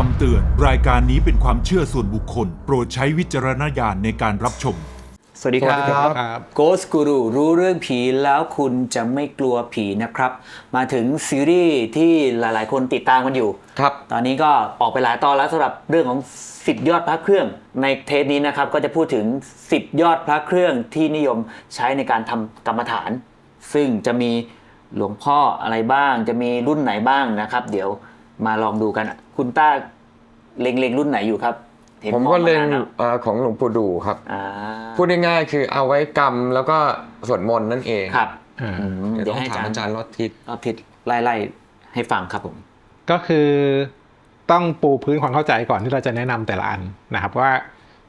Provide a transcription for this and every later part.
คำเตือน รายการนี้เป็นความเชื่อส่วนบุคคล โปรดใช้วิจารณญาณในการรับชม สวัสดีครัสวัสดีครับบ Ghost Guru รู้เรื่องผีแล้วคุณจะไม่กลัวผีนะครับ มาถึงซีรีส์ที่หลายๆ คนติดตามกันอยู่ ครับ ตอนนี้ก็ออกไปหลายตอนแล้วสำหรับเรื่องของ 10 ยอดพระเครื่อง ในเทปนี้นะครับก็จะพูดถึง 10 ยอดพระเครื่องที่นิยมใช้ในการทำกรรมฐาน ซึ่งจะมีหลวงพ่ออะไรบ้าง จะมีรุ่นไหนบ้างนะครับ เดี๋ยว มาลองดูกัน คุณต้าเล็งๆรุ่นไหนอยู่ครับห็นผมก็องาเล็งนแล้วเอ่อของหลวงปู่ดูครับ อ่าพูดง่ายๆคือเอาไว้กรรมแล้วก็สวดมนต์นั่นเองครับอ่า อืมเดี๋เดี๋ยยววต้องให้ถามอาอาจาจารรย์ย์รอดทิศ รอบทิศไล่ๆให้ฟังครับผม ก็คือต้องปูพื้นความเข้าใจก่อนที่เราจะแนะนำแต่ละอันนะครับว่า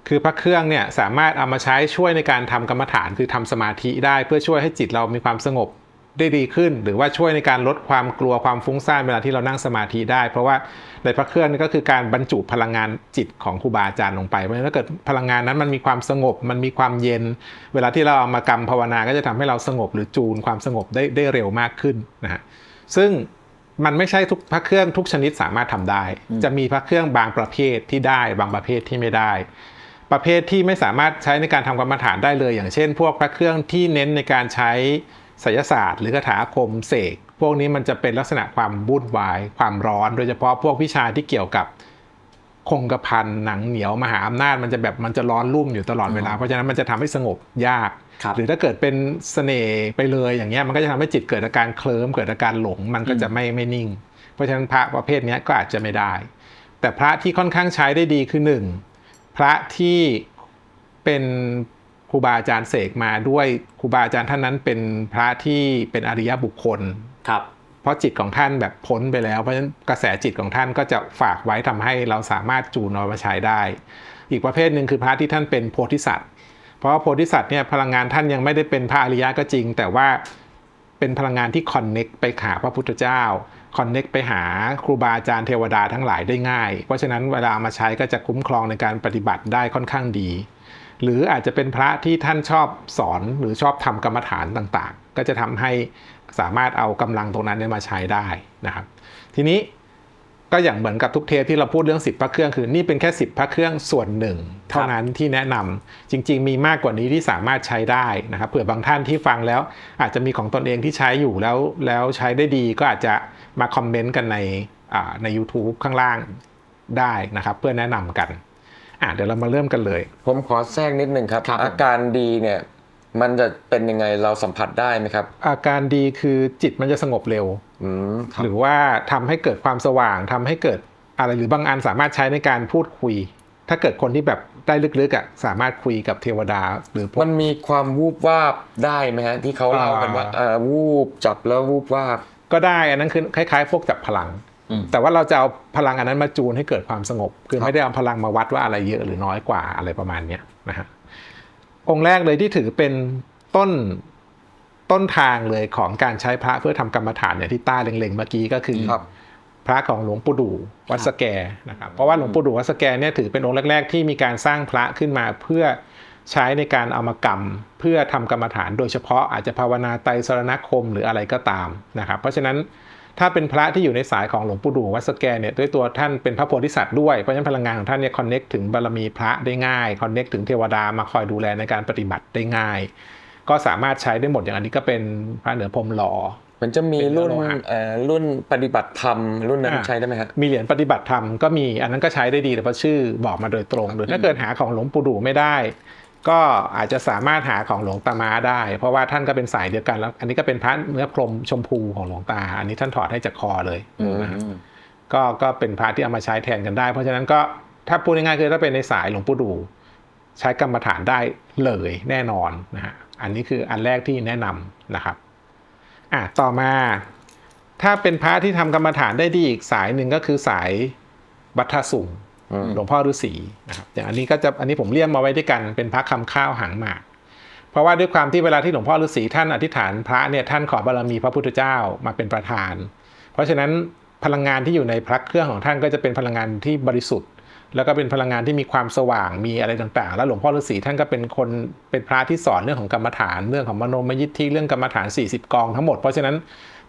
คือพระเครื่องเนี่ยสามารถเอามาใช้ช่วยในการทำกรรมฐานคือทำสมาธิได้เพื่อช่วยให้จิตเรามีความสงบ ได้ดีขึ้น หรือว่าช่วยในการลดความกลัวความฟุ้งซ่านเวลาที่เรานั่งสมาธิได้ เพราะว่าในพระเครื่องนี่ก็คือการบรรจุพลังงานจิตของครูบาอาจารย์ลงไปเพราะฉะนั้นถ้าเกิดพลังงานนั้นมันมีความสงบ มันมีความเย็น เวลาที่เราเอามากรรมภาวนาก็จะทำให้เราสงบหรือจูนความสงบได้ได้เร็วมากขึ้นนะฮะซึ่งมันไม่ใช่ทุกพระเครื่องทุกชนิดสามารถทำได้ จะมีพระเครื่องบางประเภทที่ได้บางประเภทที่ไม่ได้ ประเภทที่ไม่สามารถใช้ในการทำกรรมฐานได้เลย อย่างเช่น พวกพระเครื่องที่เน้นในการใช้ ไสยศาสตร์ หรือคาถาอาคมเสกพวกนี้มันจะเป็นลักษณะความวุ่นวาย ความร้อน โดยเฉพาะพวกวิชาที่เกี่ยวกับคงกระพันหนังเหนียวมหาอำนาจมันจะแบบมันจะร้อนรุ่มอยู่ตลอดเวลา เพราะฉะนั้นมันจะทำให้สงบยากครับหรือถ้าเกิดเป็นเสน่ห์ไปเลยอย่างเงี้ยมันก็จะทำให้จิตเกิดอาการเคลิ้มเกิดอาการหลงมันก็จะไม่ไม่นิ่ง เพราะฉะนั้นพระประเภทเนี้ยก็อาจจะไม่ได้ แต่พระที่ค่อนข้างใช้ได้ดีคือหนึ่งพระที่เป็น ครูบาอาจารย์เสกมาด้วยครูบาอาจารย์ท่านนั้นเป็นพระที่เป็นอริยบุคคลครับ เพราะจิตของท่านแบบพ้นไปแล้ว เพราะฉะนั้นกระแสจิตของท่านก็จะฝากไว้ทำให้เราสามารถจูนเอามาใช้ได้ อีกประเภทหนึ่งคือพระที่ท่านเป็นโพธิสัตว์เพราะว่าโพธิสัตว์เนี่ยพลังงานท่านยังไม่ได้เป็นพระอริยะก็จริง แต่ว่าเป็นพลังงานที่คอนเน็กไปหาพระพุทธเจ้าคอนเน็กไปหาครูบาอาจารย์เทวดาทั้งหลายได้ง่าย เพราะฉะนั้นเวลาเอามาใช้ก็จะคุ้มครองในการปฏิบัติได้ค่อนข้างดี หรืออาจจะเป็นพระที่ท่านชอบสอนหรือชอบทำกรรมฐานต่างๆ ก็จะทำให้สามารถเอากำลังตรงนั้นมาใช้ได้นะครับ ทีนี้ก็อย่างเหมือนกับทุกเทปที่เราพูดเรื่อง10พระเครื่องคือนี่เป็นแค่ 10พระเครื่องส่วนหนึ่ง เท่านั้นที่แนะนำจริง ๆ มีมากกว่านี้ที่สามารถใช้ได้นะครับเผื่อบางท่านที่ฟังแล้ว อาจจะมีของตนเองที่ใช้อยู่แล้วแล้วใช้ได้ดีก็อาจจะมาคอมเมนต์กันในใน YouTube ข้างล่างได้นะครับ เพื่อแนะนำกัน อะเดี๋ยวเรามาเริ่มกันเลย ผมขอแทรกนิดนึงครับ ครับผม อาการดีเนี่ยมันจะเป็นยังไงเราสัมผัสได้ไหมครับอาการดีคือจิตมันจะสงบเร็ว อืมครับ หรือว่าทำให้เกิดความสว่างทำให้เกิดอะไรหรือบางอันสามารถใช้ในการพูดคุย ถ้าเกิดคนที่แบบได้ลึกๆอะสามารถคุยกับเทวดาหรือพวก มันมีความวูบวาบได้ไหมฮะที่เขาเล่ากันว่าอ่า เอ่อวูบจับแล้ววูบวาบ ก็ได้อันนั้นคือคล้ายๆ พวกจับพลังอืม แต่ว่าเราจะเอาพลังอันนั้นมาจูนให้เกิดความสงบ คือไม่ได้เอาพลังมาวัดว่าอะไรเยอะหรือน้อยกว่าอะไรประมาณเนี้ยนะฮะองค์แรกเลยที่ถือเป็นต้นต้นทางเลยของการใช้พระเพื่อทำกรรมฐานเนี่ยที่ต้าเล็งๆเมื่อกี้ก็คือครับพระของหลวงปู่ดูวัดสแกนะครับเพราะว่าหลวงปู่ดูวัดสแกเนี่ยถือเป็นองค์แรก ๆ ที่มีการสร้างพระขึ้นมาเพื่อใช้ในการเอามากรรมเพื่อทำกรรมฐาน โดยเฉพาะอาจจะภาวนาไตรสรณคมหรืออะไรก็ตามนะครับ เพราะฉะนั้น ถ้าเป็นพระที่อยู่ในสายของหลวงปู่ดูวัดสแกเนี่ยด้วยตัวท่านเป็นพระโพธิสัตว์ด้วยเพราะฉะนั้นพลังงานของท่านเนี่ยคอนเน็กถึงบารมีพระได้ง่ายคอนเน็กถึงเทวดามาคอยดูแลในการปฏิบัติได้ง่าย ก็สามารถใช้ได้หมดอย่างอันนี้ก็เป็นพระเหนือพรหมหล่อมันจะมีรุ่นเป็นโลหะเอ่อรุ่นปฏิบัติธรรมรุ่นนั้นอ่าใช้ได้ไหมฮะมีเหรียญปฏิบัติธรรมก็มีอันนั้นก็ใช้ได้ดีแต่เพราะชื่อบอกมาโดยตรงหรือถ้าเกิดหาของหลวงปู่ดูไม่ได้ ก็อาจจะสามารถหาของหลวงตามาได้ เพราะว่าท่านก็เป็นสายเดียวกันแล้ว อันนี้ก็เป็นพระเนื้อพรหมชมพูของหลวงตา อันนี้ท่านถอดให้จากคอเลยอืมนะฮะก็ก็เป็นพระที่เอามาใช้แทนกันได้ เพราะฉะนั้นก็ถ้าพูดง่ายๆคือถ้าเป็นในสายหลวงปู่ดู ใช้กรรมฐานได้เลยแน่นอนนะฮะอันนี้คืออันแรกที่แนะนำนะครับอะต่อมา ถ้าเป็นพระที่ทำกรรมฐานได้ดีอีกสายหนึ่งก็คือสายบัทธสุงอืม หลวงพ่อฤาษีนะครับอย่างอันนี้ก็จะอันนี้ผมเลี่ยมมาไว้ด้วยกันเป็นพระคำข้าวหางหมาก เพราะว่าด้วยความที่เวลาที่หลวงพ่อฤาษีท่านอธิษฐานพระเนี่ยท่านขอบารมีพระพุทธเจ้ามาเป็นประธาน เพราะฉะนั้นพลังงานที่อยู่ในพระเครื่องของท่านก็จะเป็นพลังงานที่บริสุทธิ์ แล้วก็เป็นพลังงานที่มีความสว่างมีอะไรต่างๆ แล้วหลวงพ่อฤาษีท่านก็เป็นคนเป็นพระที่สอนเรื่องของกรรมฐานเรื่องของมโนมยิทธิเรื่องกรรมฐาน 40 กองทั้งหมดเพราะฉะนั้น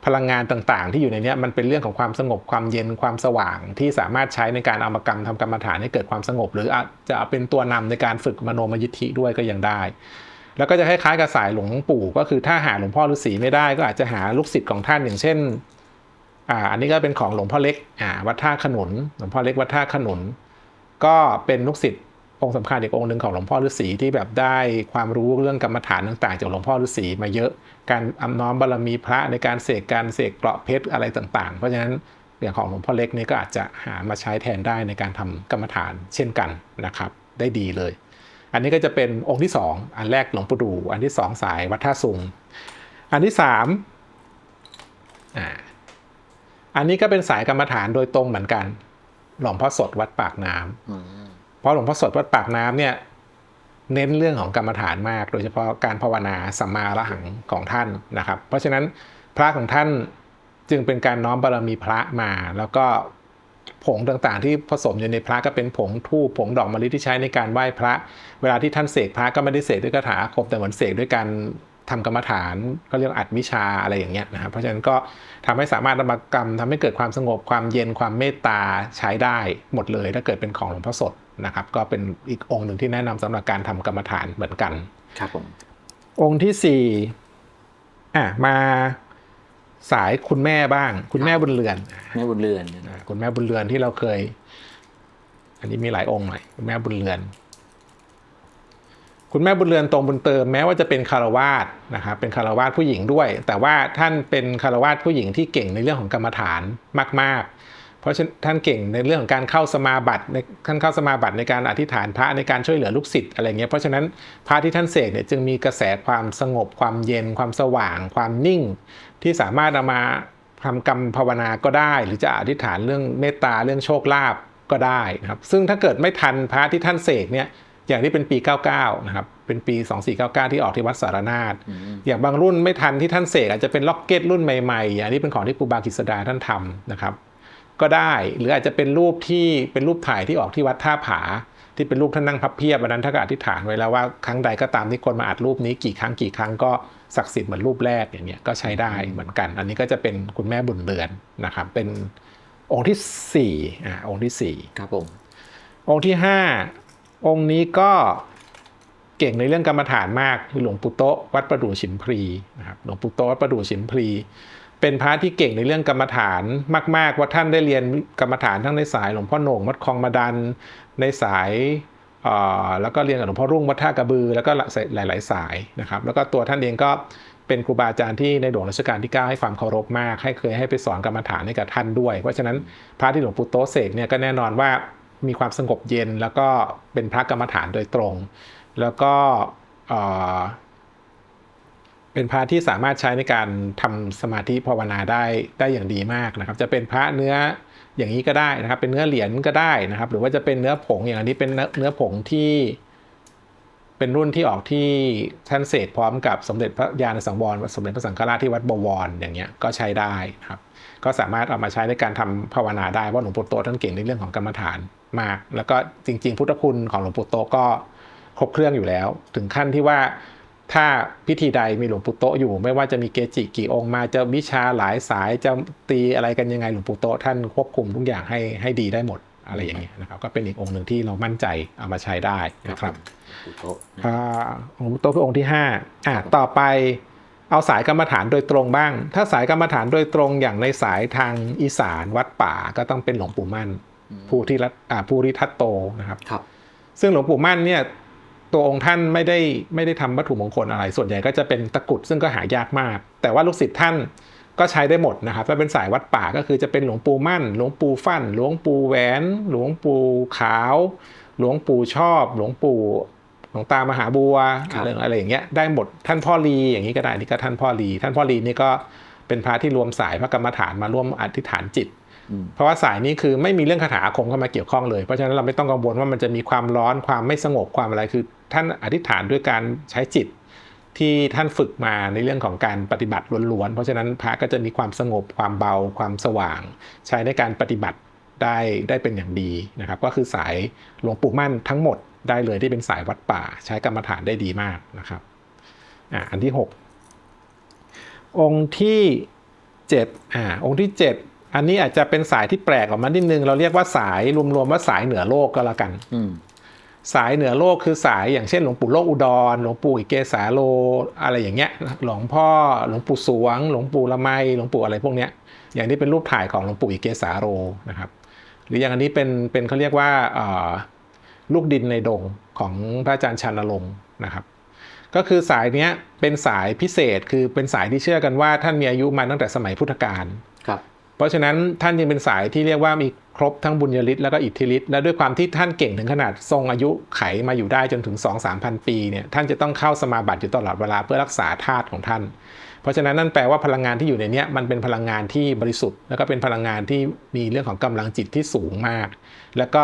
พลังงานต่างๆ ที่อยู่ในนี้มันเป็นเรื่องของความสงบความเย็นความสว่างที่สามารถใช้ในการเอามากรรมทำกรรมฐานให้เกิดความสงบ หรืออาจจะเป็นตัวนำในการฝึกมโนมยิทธิด้วยก็ยังได้ แล้วก็จะคล้ายๆกับสายหลวงปู่ ก็คือถ้าหาหลวงพ่อฤาษีไม่ได้ก็อาจจะหาลูกศิษย์ของท่านอย่างเช่นอ่าอันนี้ก็เป็นของหลวงพ่อเล็กอ่าวัดท่าขนุนหลวงพ่อเล็กวัดท่าขนุน ก็เป็นลูกศิษย์ องค์สำคัญอีกองค์หนึ่งของหลวงพ่อฤาษีที่แบบได้ความรู้เรื่องกรรมฐานต่างๆ จากหลวงพ่อฤาษีมาเยอะ การอำน้อมบารมีพระในการเสกการเสกเกราะเพชรอะไรต่าง ๆ เพราะฉะนั้นอย่างของหลวงพ่อเล็กนี่ก็อาจจะหามาใช้แทนได้ในการทำกรรมฐานเช่นกันนะครับ ได้ดีเลย อันนี้ก็จะเป็นองค์ที่สองอันแรกหลวงปู่ดูอันที่สองสายวัดท่าสุงอันที่สามอ่าอันนี้ก็เป็นสายกรรมฐานโดยตรงเหมือนกัน หลวงพ่อสดวัดปากน้ำเพ ราะหลวงพ่อสดวัดปากน้ำเนี่ยเน้นเรื่องของกรรมฐานมาก โดยเฉพาะการภาวนาสัมมาอรหังของท่านนะครับ เพราะฉะนั้นพระของท่านจึงเป็นการน้อมบารมีพระมา แล้วก็ผงต่างๆ ที่ผสมอยู่ในพระก็เป็นผงทูปผงดอกมะลิที่ใช้ในการไหว้พระ เวลาที่ท่านเสกพระก็ไม่ได้เสกด้วยคาถาอาคมแต่เหมือนเสกด้วยการ ทำกรรมฐานก็เรียกว่าอัดวิชาอะไรอย่างเงี้ยนะครับเพราะฉะนั้นก็ทำให้สามารถนำมากรรมทำให้เกิดความสงบความเย็นความเมตตาใช้ได้หมดเลย ถ้าเกิดเป็นของหลวงพ่อสดนะครับ ก็เป็นอีกองค์หนึ่งที่แนะนำสำหรับการทำกรรมฐานเหมือนกันครับผมองค์ที่สี่อะมาสายคุณแม่บ้าง คุณแม่บุญเรือนแม่บุญเรือนเนี่ยนะอะคุณแม่บุญเรือนที่เราเคย อันนี้มีหลายองค์หน่อยคุณแม่บุญเรือน คุณแม่บุญเรือนตรงบุญเติมแม้ว่าจะเป็นคารวาสนะครับเป็นคารวาสผู้หญิงด้วย แต่ว่าท่านเป็นคารวาสผู้หญิงที่เก่งในเรื่องของกรรมฐานมาก ๆ เพราะฉะนั้นท่านเก่งในเรื่องของการเข้าสมาบัติในท่านเข้าสมาบัติในการอธิษฐานพระในการช่วยเหลือลูกศิษย์อะไรเงี้ยเพราะฉะนั้นพระที่ท่านเสกเนี่ยจึงมีกระแสความสงบความเย็น ความสว่าง ความนิ่ง ที่สามารถเอามาทำกรรมภาวนาก็ได้ หรือจะอธิษฐานเรื่องเมตตาเรื่องโชคลาภก็ได้นะครับซึ่งถ้าเกิดไม่ทันพระที่ท่านเสกเนี่ย อย่างที่เป็นปี 99 นะครับ เป็นปี 2499 ที่ออกที่วัดสารนาฏอย่างบางรุ่นไม่ทันที่ท่านเสกอาจจะเป็นล็อกเก็ตรุ่นใหม่ๆอันนี้เป็นของที่ครูบากิษดาท่านทำนะครับ ก็ได้หรืออาจจะเป็นรูปที่เป็นรูปถ่ายที่ออกที่วัดท่าผา ที่เป็นรูปท่านนั่งพับเพียบวันนั้นท่านก็อธิษฐานไว้แล้วว่าครั้งใดก็ตามที่คนมาอัดรูปนี้กี่ครั้งกี่ครั้งก็ศักดิ์สิทธิ์เหมือนรูปแรกอย่างเงี้ยก็ใช้ได้เหมือนกัน อันนี้ก็จะเป็นคุณแม่บุญเรือนนะครับเป็นองค์ที่สี่อ่าองค์ที่สี่ครับผมองค์ที่5 องค์นี้ก็เก่งในเรื่องกรรมฐานมากคือหลวงปู่โตวัดประดู่ฉิมพลีนะครับหลวงปู่โตวัดประดู่ฉิมพลีเป็นพระที่เก่งในเรื่องกรรมฐานมาก ๆ ว่าท่านได้เรียนกรรมฐานทั้งในสายหลวงพ่อโหน่งวัดคลองมาดันในสายแล้วก็เรียนกับหลวงพ่อรุ่งวัดท่ากระบือ แล้วก็หลาย ๆ สายนะครับ แล้วก็ตัวท่านเองก็เป็นครูบาอาจารย์ที่ในหลวงรัชกาลที่ 9 ให้ความเคารพมาก ให้เคยให้ไปสอนกรรมฐานให้กับท่านด้วย เพราะฉะนั้นพระที่หลวงปู่โตเสกเนี่ยก็แน่นอนว่า มีความสงบเย็นแล้วก็เป็นพระกรรมฐานโดยตรง แล้วก็เป็นพระที่สามารถใช้ในการทำสมาธิภาวนาได้ได้อย่างดีมากนะครับ จะเป็นพระเนื้ออย่างนี้ก็ได้นะครับ เป็นเนื้อเหรียญก็ได้นะครับ หรือว่าจะเป็นเนื้อผงอย่างนี้เป็นเนื้อผงที่ เป็นรุ่นที่ออกที่ท่านเสกพร้อมกับสมเด็จพระญาณสังวรสมเด็จพระสังฆราชที่วัดบวรอย่างเงี้ยก็ใช้ได้นะครับ ก็สามารถเอามาใช้ในการทำภาวนาได้เพราะหลวงปู่โตท่านเก่งในเรื่องของกรรมฐาน มากแล้วก็จริง ๆ พุทธคุณของหลวงปู่โตก็ครบเครื่องอยู่แล้ว ถึงขั้นที่ว่าถ้าพิธีใดมีหลวงปู่โตะอยู่ ไม่ว่าจะมีเกจิกี่องค์มาจะวิชาหลายสายจะตีอะไรกันยังไงหลวงปู่โตะท่านควบคุมทุกอย่างให้ให้ดีได้หมดอะไรอย่างเงี้ยนะครับ ก็เป็นอีกองค์หนึ่งที่เรามั่นใจเอามาใช้ได้นะครับปู่โต๊ะอ่าหลวงปู่โตะคือองค์ที่ห้าอะต่อไปเอาสายกรรมฐานโดยตรงบ้าง ถ้าสายกรรมฐานโดยตรงอย่างในสายทางอีสานวัดป่าก็ต้องเป็นหลวงปู่มั่น ผู้ที่รัตอ่าผู้ริทัตโตนะครับครับ ซึ่งหลวงปู่มั่นเนี่ยตัวองค์ท่านไม่ได้ไม่ได้ทำวัตถุมงคลอะไร ส่วนใหญ่ก็จะเป็นตะกรุดซึ่งก็หายากมาก แต่ว่าลูกศิษย์ท่านก็ใช้ได้หมดนะครับถ้าเป็นสายวัดป่าก็คือจะเป็นหลวงปู่มั่น หลวงปู่ฟั่น หลวงปู่แหวน หลวงปู่ขาว หลวงปู่ชอบ หลวงปู่หลวงตามหาบัวครับอะไรอะไรอย่างเงี้ยได้หมดท่านพ่อลีอย่างนี้ก็ได้นี่ก็ท่านพ่อลีท่านพ่อลีนี่ก็เป็นพระที่รวมสายพระกรรมฐานมาร่วมอธิษฐานจิต เพราะว่าสายนี้คือไม่มีเรื่องคาถาอาคมเข้ามาเกี่ยวข้องเลย เพราะฉะนั้นเราไม่ต้องกังวลว่ามันจะมีความร้อนความไม่สงบความอะไรคือ ท่านอธิษฐานด้วยการใช้จิตที่ท่านฝึกมาในเรื่องของการปฏิบัติล้วนๆ เพราะฉะนั้นพระก็จะมีความสงบความเบาความสว่าง ใช้ในการปฏิบัติได้ได้เป็นอย่างดีนะครับ ก็คือสายหลวงปู่มั่นทั้งหมดได้เลยที่เป็นสายวัดป่า ใช้กรรมฐานได้ดีมากนะครับอะอันที่ 6 องค์ที่7อ่าองค์ที่ 7 อันนี้อาจจะเป็นสายที่แปลกออกมานิดนึง เราเรียกว่าสายรวมๆว่าสายเหนือโลกก็แล้วกันอืมสายเหนือโลกคือสายอย่างเช่นหลวงปู่โลกอุดร หลวงปู่อิเกสาโล อะไรอย่างเงี้ย หลวงพ่อหลวงปู่สวง หลวงปู่ละไมหลวงปู่อะไรพวกเนี้ย อย่างนี้เป็นรูปถ่ายของหลวงปู่อิเกสาโลนะครับ หรืออย่างอันนี้เป็นเป็นเขาเรียกว่าเอ่อลูกดินในดงของพระอาจารย์ชันนรงค์นะครับ ก็คือสายเนี้ยเป็นสายพิเศษคือเป็นสายที่เชื่อกันว่า ท่านมีอายุมาตั้งแต่สมัยพุทธกาลครับ เพราะฉะนั้นท่านยังเป็นสายที่เรียกว่ามีครบทั้งบุญญาฤทธิ์แล้วก็อิทธิฤทธิ์และด้วยความที่ท่านเก่งถึงขนาดทรงอายุไขมาอยู่ได้จนถึง 2 3 0 0 0 ปีเนี่ยท่านจะต้องเข้าสมาบัติอยู่ตลอดเวลาเพื่อรักษาธาตุของท่าน เพราะฉะนั้นนั่นแปลว่าพลังงานที่อยู่ในนี้มันเป็นพลังงานที่บริสุทธิ์ แล้วก็เป็นพลังงานที่มีเรื่องของกำลังจิตที่สูงมาก แล้วก็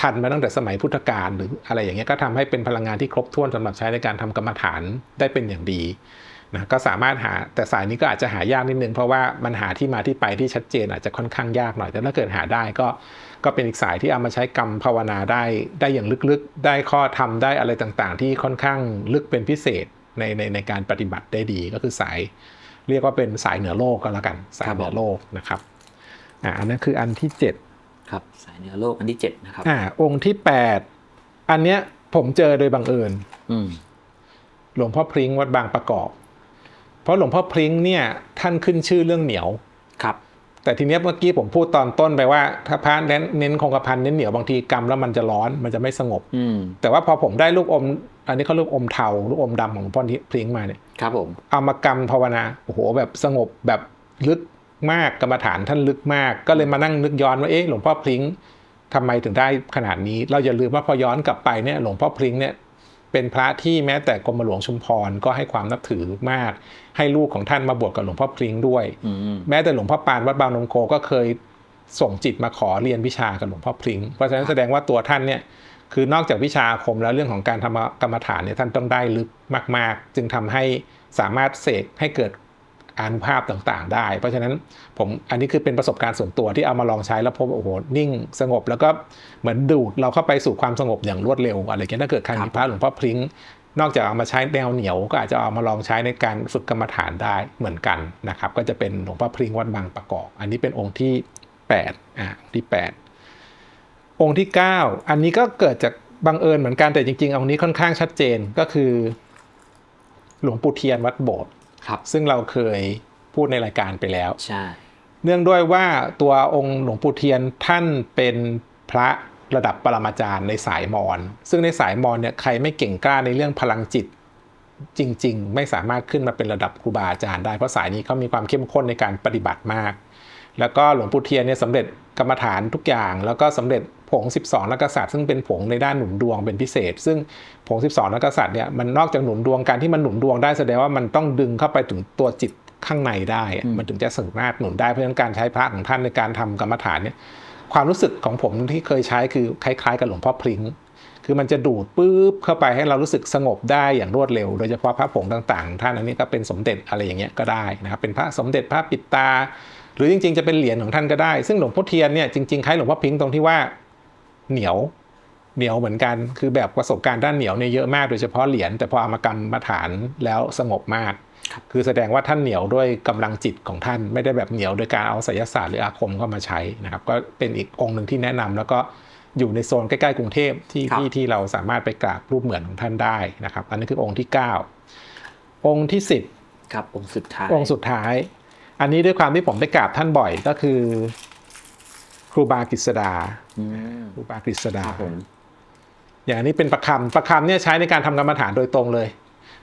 ทันมาตั้งแต่สมัยพุทธกาลหรืออะไรอย่างเงี้ยก็ทำให้เป็นพลังงานที่ครบถ้วนสำหรับใช้ในการทำกรรมฐานได้เป็นอย่างดี นะก็สามารถหาแต่สายนี้ก็อาจจะหายากนิดนึงเพราะว่ามันหาที่มาที่ไปที่ชัดเจนอาจจะค่อนข้างยากหน่อย แต่ถ้าเกิดหาได้ก็ก็เป็นอีกสายที่เอามาใช้กรรมภาวนาได้ได้อย่างลึกๆ ได้ข้อทำได้อะไรต่างๆ ที่ค่อนข้างลึกเป็นพิเศษในในในการปฏิบัติได้ดีก็คือสาย เรียกว่าเป็นสายเหนือโลกก็แล้วกันสายเหนือโลกนะครับอ่าอันนั้นคืออันที่7ครับสายเหนือโลกอันที่เจ็ดนะครับอ่าองค์ที่ 8 อันเนี้ยผมเจอโดยบังเอิญอืมหลวงพ่อพริ้งวัดบางประกอบ เพราะหลวงพ่อพริ้งเนี่ยท่านขึ้นชื่อเรื่องเหนียวครับแต่ทีเนี้ยเมื่อกี้ผมพูดตอนต้นไปว่า ถ้าพระเน้นเน้นคงกระพันเน้นเหนียวบางทีกรรมแล้วมันจะร้อนมันจะไม่สงบอืมแต่ว่าพอผมได้ลูกอม อันนี้เขาลูกอมเทาลูกอมดำของหลวงพ่อพริ้งมาเนี่ยครับผมเอามากรรมภาวนาโอ้โหแบบสงบแบบลึกมากกรรมฐานท่านลึกมาก ก็เลยมานั่งนึกย้อนว่าเอ๊ะหลวงพ่อพริ้งทำไมถึงได้ขนาดนี้ เราอย่าลืมว่าพอย้อนกลับไปเนี่ยหลวงพ่อพริ้งเนี่ย เป็นพระที่แม้แต่กรมหลวงชุมพรก็ให้ความนับถือมาก ให้ลูกของท่านมาบวชกับหลวงพ่อพริ้งด้วยอืมแม้แต่หลวงพ่อปานวัดบางนมโคก็เคยส่งจิตมาขอเรียนวิชากับหลวงพ่อพริ้งเพราะฉะนั้นแสดงว่าตัวท่านเนี่ยคือนอกจากวิชาอาคมแล้วเรื่องของการทำกรรมฐานเนี่ยท่านต้องได้ลึกมาก ๆ จึงทำให้สามารถเสกให้เกิด อานุภาพต่างๆ ได้ เพราะฉะนั้นผมอันนี้คือเป็นประสบการณ์ส่วนตัวที่เอามาลองใช้แล้วพบว่าโอ้โหนิ่งสงบ แล้วก็เหมือนดูดเราเข้าไปสู่ความสงบอย่างรวดเร็วอะไรเงี้ยถ้าเกิดใครมีพระหลวงพ่อพริ้งนอกจากเอามาใช้แนวเหนียวก็อาจจะเอามาลองใช้ในการฝึกกรรมฐานได้เหมือนกันนะครับ ก็จะเป็นหลวงพ่อพริ้งวัดบางประกอบ อันนี้เป็นองค์ที่8อ่าองค์ที่ 8 องค์ที่ 9 อันนี้ก็เกิดจากบังเอิญเหมือนกันแต่จริงๆองค์นี้ค่อนข้างชัดเจนก็คือ หลวงปู่เทียนวัดโบสถ์ ครับ ซึ่งเราเคยพูดในรายการไปแล้ว ใช่ เนื่องด้วยว่าตัวองค์หลวงปู่เทียนท่านเป็นพระระดับปรมาจารย์ในสายมอญซึ่งในสายมอญเนี่ยใครไม่เก่งกล้าในเรื่องพลังจิต จริง ๆ ไม่สามารถขึ้นมาเป็นระดับครูบาอาจารย์ได้เพราะสายนี้เขามีความเข้มข้นในการปฏิบัติมาก แล้วก็หลวงปู่เทียนเนี่ยสำเร็จกรรมฐานทุกอย่าง แล้วก็สำเร็จผ ง 12นักกษัตริย์ซึ่งเป็นผงในด้านหนุนดวงเป็นพิเศษ ซึ่งผง 12นักกษัตริย์เนี่ยมันนอกจากหนุนดวงการที่มันหนุนดวงได้แสดงว่ามันต้องดึงเข้าไปถึงตัวจิตข้างในได้อะมันถึงจะสามารถหนุนได้เพราะฉะนั้นการใช้พระของท่านในการทำกรรมฐานเนี่ยความรู้สึกของผมที่เคยใช้คือคล้ายๆ กับหลวงพ่อพริ้งคือมันจะดูดปุ๊บเข้าไปให้เรารู้สึกสงบได้อย่างรวดเร็ว โดยเฉพาะพระผงต่างๆ ท่านอันนี้ก็เป็นสมเด็จอะไรอย่างเงี้ยก็ได้นะครับเป็นพระสมเด็จพระปิดตา หรือจริงๆจะเป็นเหรียญของท่านก็ได้ ซึ่งหลวงพ่อเทียนเนี่ยจริงๆคล้ายหลวงพ่อพิงค์ตรงที่ว่า เหนียวเหนียวเหมือนกัน คือแบบประสบการณ์ด้านเหนียวเนี่ยเยอะมากโดยเฉพาะเหรียญแต่พอเอามากรรมฐานแล้วสงบมาก คือแสดงว่าท่านเหนียวด้วยกำลังจิตของท่านไม่ได้แบบเหนียวโดยการเอาไสยศาสตร์หรืออาคมเข้ามาใช้นะครับ ก็เป็นอีกองค์หนึ่งที่แนะนำแล้วก็อยู่ในโซนใกล้ๆกรุงเทพที่ครับที่ที่เราสามารถไปกราบรูปเหมือนของท่านได้นะครับ อันนี้คือองค์ที่ 9 องค์ที่ 10 ครับองค์สุดท้ายองค์สุดท้าย อันนี้ด้วยความที่ผมไปกราบท่านบ่อยก็คือ ครูบากฤษดาอืมครูบากฤษดาครับผมอย่างนี้เป็นประคำประคำเนี่ยใช้ในการทำกรรมฐานโดยตรงเลย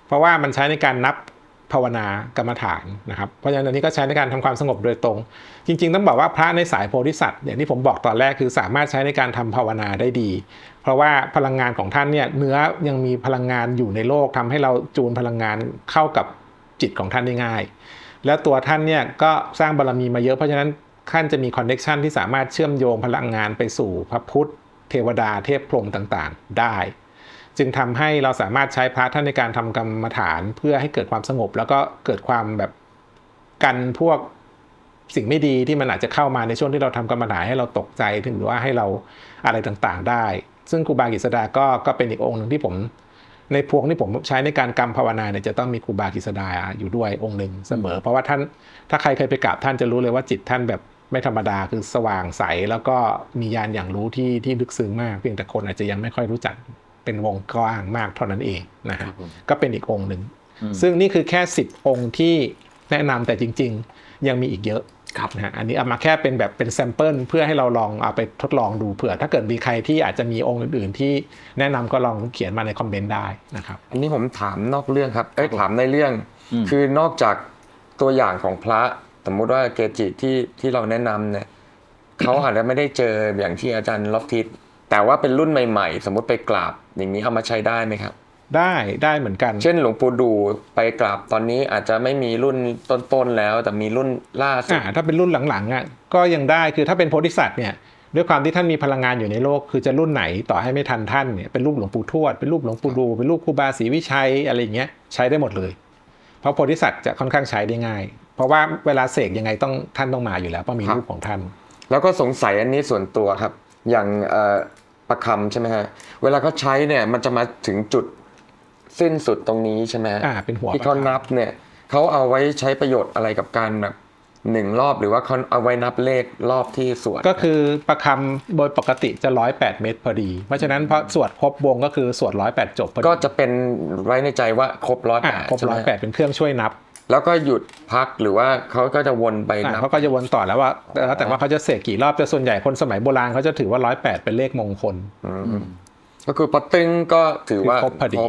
เพราะว่ามันใช้ในการนับภาวนากรรมฐานนะครับ เพราะฉะนั้นอันนี้ก็ใช้ในการทำความสงบโดยตรง จริง ๆ ต้องบอกว่าพระในสายโพธิสัตว์อย่างที่ผมบอกตอนแรกคือสามารถใช้ในการทำภาวนาได้ดี เพราะว่าพลังงานของท่านเนี่ยเนื้อยังมีพลังงานอยู่ในโลกทำให้เราจูนพลังงานเข้ากับจิตของท่านได้ง่าย แล้วตัวท่านเนี่ยก็สร้างบารรมีมาเยอะเพราะฉะนั้น ท่านจะมีคอนเน็ชันที่สามารถเชื่อมโยงพลังงานไปสู่พระพุทธ เทวดาเทพพรหมต่างๆ ได้ จึงทำให้เราสามารถใช้พระท่านในการทำกรรมฐานเพื่อให้เกิดความสงบ แล้วก็เกิดความแบบกันพวกสิ่งไม่ดีที่มันอาจจะเข้ามาในช่วงที่เราทำกรรมฐานให้เราตกใจถึงหรือว่าให้เราอะไรต่างๆ ได้ ซึ่งครูบากิษดาก็ก็เป็นอีกองค์หนึ่งที่ผม ในพวงที่ผมใช้ในการกรรมภาวนาเนี่ยจะต้องมีครูบากิษดาอยู่ด้วยองค์หนึ่งเสมอ เพราะว่าท่านถ้าใครเคยไปกราบท่านจะรู้เลยว่าจิตท่านแบบ ไม่ธรรมดาคือสว่างใส แล้วก็มีญาณอย่างรู้ที่ที่ลึกซึ้งมาก เพียงแต่คนอาจจะยังไม่ค่อยรู้จักเป็นวงกว้างมากเท่านั้นเองนะคครัรับบผมก็เป็นอีกองค์หนึ่งอืมซึ่งนี่คือแค่10องค์ที่แนะนำแต่จริง ๆ ยังมีอีกเยอะครับนะฮะอันนี้เอามาแค่เป็นแบบเป็นแซมเปิลเพื่อให้เราลองเอาไปทดลองดูเผื่อ ถ้าเกิดมีใครที่อาจจะมีองค์อื่น ๆ ที่แนะนำก็ลองเขียนมาในคอมเมนต์ได้นะครับอันนี้ผมถามนอกเรื่องครับเอ้ยถามในเรื่องอืมคือนอกจากตัวอย่างของพระ สมมุติว่าเกจิที่ที่เราแนะนำเนี่ยเขาอาจจะไม่ได้เจออย่างที่อาจารย์ล็อกทิศแต่ว่าเป็นรุ่นใหม่ๆ สมมติไปกราบอย่างนี้เอามาใช้ได้ไหมครับ ได้ได้เหมือนกัน เช่นหลวงปู่ดูไปกราบตอนนี้อาจจะไม่มีรุ่นต้นๆแล้ว แต่มีรุ่นล่าสุดอ่าถ้าเป็นรุ่นหลังๆอะก็ยังได้คือถ้าเป็นโพธิสัตว์เนี่ยด้วยความที่ท่านมีพลังงานอยู่ในโลก คือจะรุ่นไหนต่อให้ไม่ทันท่านเนี่ยเป็นรูปหลวงปู่ทวดเป็นรูปหลวงปู่ดูเป็นรูปครูบาศรีวิชัยอะไรอย่างเงี้ยใช้ได้หมดเลย เพราะโพธิสัตว์จะค่อนข้างใช้ได้ง่าย เพราะว่าเวลาเสกยังไงต้องท่านต้องมาอยู่แล้วเพราะมีครับรูปของท่าน แล้วก็สงสัยอันนี้ส่วนตัวครับ อย่างเอ่อประคำใช่ไหมฮะเวลาเขาใช้เนี่ยมันจะมาถึงจุดสิ้นสุดตรงนี้ใช่ไหมฮะอ่าเป็นหัวที่เขาประคำนับเนี่ยเขาเอาไว้ใช้ประโยชน์อะไรกับการแบบหนึ่งรอบหรือว่าเขาเอาไว้นับเลขรอบที่สวด ก็คือประคำโดยปกติจะร้อยแปดเมตรพอดี เพราะฉะนั้นพอสวดครบวงก็คือสวดร้อยแปดจบพอดีก็จะเป็นไว้ในใจว่าครบร้อยแปอ่าดครบใช่ไหร้มอยแปดเป็นเครื่องช่วยนับ แล้วก็หยุดพักหรือว่าเขาก็จะวนไปอ่านับเขาก็จะวนต่อแล้วว่าแล้วแต่ว่าเขาจะเสกกี่รอบแต่ส่วนใหญ่คนสมัยโบราณเขาจะถือว่าร้อยแปดเป็นเลขมงคลอืมก็คือพอตึงก็ถือว่าครบพอดี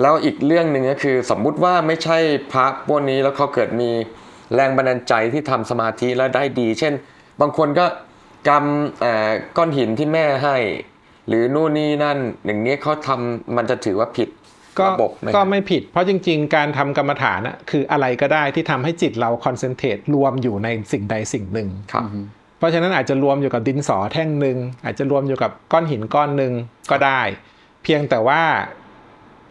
แล้วอีกเรื่องหนึ่งก็คือ สมมุติว่าไม่ใช่พระพวกนี้แล้วเขาเกิดมีแรงบันดาลใจที่ทำสมาธิแล้วได้ดี เช่น บางคนก็กำเอ่อก้อนหินที่แม่ให้ หรือนู่นนี่นั่น อย่างนี้เขาทำมันจะถือว่าผิด ก็ระบบไหมก็ไม่ผิด เพราะจริง ๆ การทำกรรมฐานน่ะคืออะไรก็ได้ที่ทำให้จิตเราคอนเซนเทรตรวมอยู่ในสิ่งใดสิ่งหนึ่งครับเพราะฉะนั้นอาจจะรวมอยู่กับดินสอแท่งหนึ่งอาจจะรวมอยู่กับก้อนหินก้อนหนึ่งก็ได้ เพียงแต่ว่า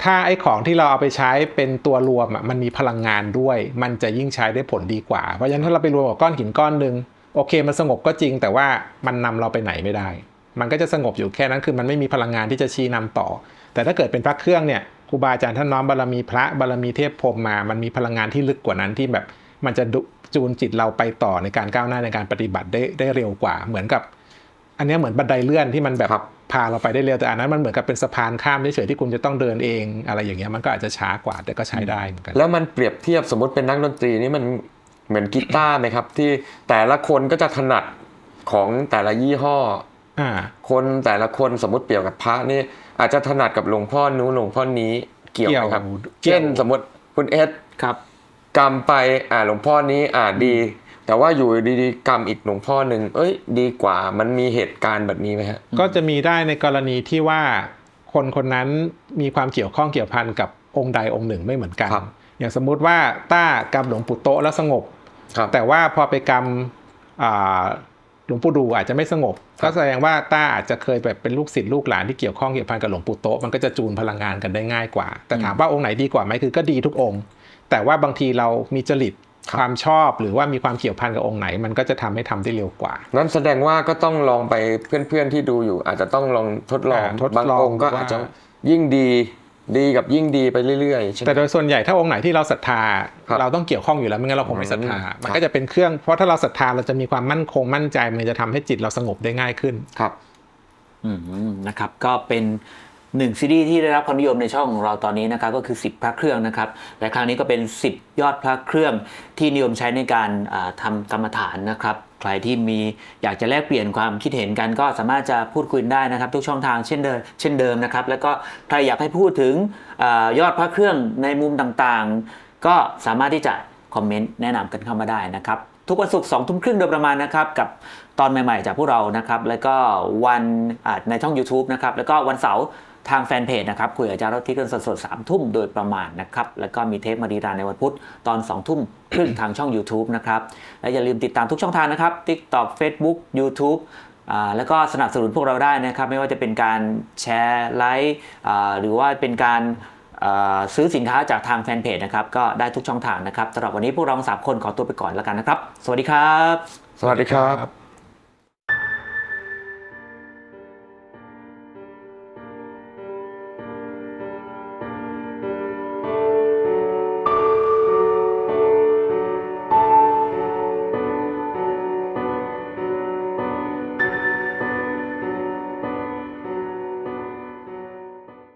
ถ้าไอ้ของที่เราเอาไปใช้เป็นตัวรวมอะมันมีพลังงานด้วย มันจะยิ่งใช้ได้ผลดีกว่า เพราะฉะนั้นถ้าเราไปรวมกับก้อนหินก้อนหนึ่งโอเคมันสงบก็จริง แต่ว่ามันนำเราไปไหนไม่ได้ มันก็จะสงบอยู่แค่นั้นคือมันไม่มีพลังงานที่จะชี้นำต่อ แต่ถ้าเกิดเป็นพระเครื่องเนี่ย ครูบาอาจารย์ท่านน้อมบารมีพระบารมีเทพพรหมมา มันมีพลังงานที่ลึกกว่านั้นที่แบบมันจะดุจูนจิตเราไปต่อในการก้าวหน้าในการปฏิบัติได้ได้เร็วกว่า เหมือนกับ อันเนี้ยเหมือนบันไดเลื่อนที่มันแบบครับพาเราไปได้เร็วแต่อันนั้นมันเหมือนกับเป็นสะพานข้ามเฉยๆที่คุณจะต้องเดินเองอะไรอย่างเงี้ยมันก็อาจจะช้ากว่าแต่ก็ใช้ได้เหมือนกันแล้วมันเปรียบเทียบสมมติเป็นนักดนตรีนี่มันเหมือนกีตาร์ไหมครับ ที่แต่ละคนก็จะถนัดของแต่ละยี่ห้ออ่า คนแต่ละคนสมมติเปรียบกับพระนี่อาจจะถนัดกับหลวงพ่อนู้นหลวงพ่อนี้เกี่ยวไหมครับเกี่ยวเช่นสมมติคุณเอสครับกรรมไปอ่าหลวงพ่อนี้อ่าดี แต่ว่าอยู่ดีๆกรรมอีกหลวงพ่อหนึ่งเอ้ย ดีกว่ามันมีเหตุการณ์แบบนี้ไหมฮะก็จะมีได้ในกรณีที่ว่าคนคนนั้นมีความเกี่ยวข้องเกี่ยวพันกับองค์ใดองค์หนึ่งไม่เหมือนกันครับอย่างสมมุติว่าต้ากรรมหลวงปู่โตะแล้วสงบครับแต่ว่าพอไปกรรมอ่า หลวงปู่ดูอาจจะไม่สงบครับก็แสดงว่าต้าอาจจะเคยแบบเป็นลูกศิษย์ลูกหลานที่เกี่ยวข้องเกี่ยวพันกับหลวงปู่โตะมันก็จะจูนพลังงานกันได้ง่ายกว่า แต่ถามว่าองค์ไหนดีกว่าไหมคือก็ดีทุกองค์ แต่ว่าบางทีเรามีจริตความชอบหรือว่ามีความเกี่ยวพันกับองค์ไหน มันก็จะทำให้ทำได้เร็วกว่า นั้นแสดงว่าก็ต้องลองไปเพื่อนๆที่ดูอยู่ อาจจะต้องลองทดลองอ่าทดบางลององค์ก็ว่าอาจจะยิ่งดี ดีกับยิ่งดีไปเรื่อยๆใช่ไหม แต่โดยส่วนใหญ่ถ้าองค์ไหนที่เราศรัทธา ครับเราต้องเกี่ยวข้องอยู่แล้วไม่งั้นเราคงไม่ศรัทธา อืม มันครับก็จะเป็นเครื่องเพราะถ้าเราศรัทธาเราจะมีความมั่นคงมั่นใจ มันจะทำให้จิตเราสงบได้ง่ายขึ้น ครับ อืมนะครับก็เป็น หนึ่งซีรีส์ที่ได้รับความนิยมในช่องของเราตอนนี้นะครับก็คือ 10 พระเครื่องนะครับและครั้งนี้ก็เป็น 10 ยอดพระเครื่องที่นิยมใช้ในการอ่าทำกรรมฐานนะครับ ใครที่มีอยากจะแลกเปลี่ยนความคิดเห็นกันก็สามารถจะพูดคุยได้นะครับ ทุกช่องทางเช่นเดิมเช่นเดิมนะครับ แล้วก็ใครอยากให้พูดถึงอยอดพระเครื่องในมุมต่างๆ ก็สามารถที่จะคอมเมนต์แนะนำกันเข้ามาได้นะครับทุกวันศุกร์สองทุ่มครึ่งโดยประมาณนะครับกับตอนใหม่ๆจากพวกเรานะครับแล้วก็วันในช่อง YouTube นะครับแล้วก็วันเสาร์ ทางแฟนเพจนะครับคุยกับอาจารย์รถที่กันสดๆสามทุ่มโดยประมาณนะครับ แล้วก็มีเทปมาดีราในวันพุธตอน2องทุ่มครึ่งทางช่อง YouTube นะครับ และอย่าลืมติดตามทุกช่องทางนะครับ TikTok Facebook YouTube แล้วก็สนับสนุนพวกเราได้นะครับ ไม่ว่าจะเป็นการแชร์ไลค์หรือว่าเป็นการซื้อสินค้าจากทางแฟนเพจนะครับ ก็ได้ทุกช่องทางนะครับสำหรับวันนี้พวกเราสามคนขอตัวไปก่อนแล้วกันนะครับ สวัสดีครับ สวัสดีครับ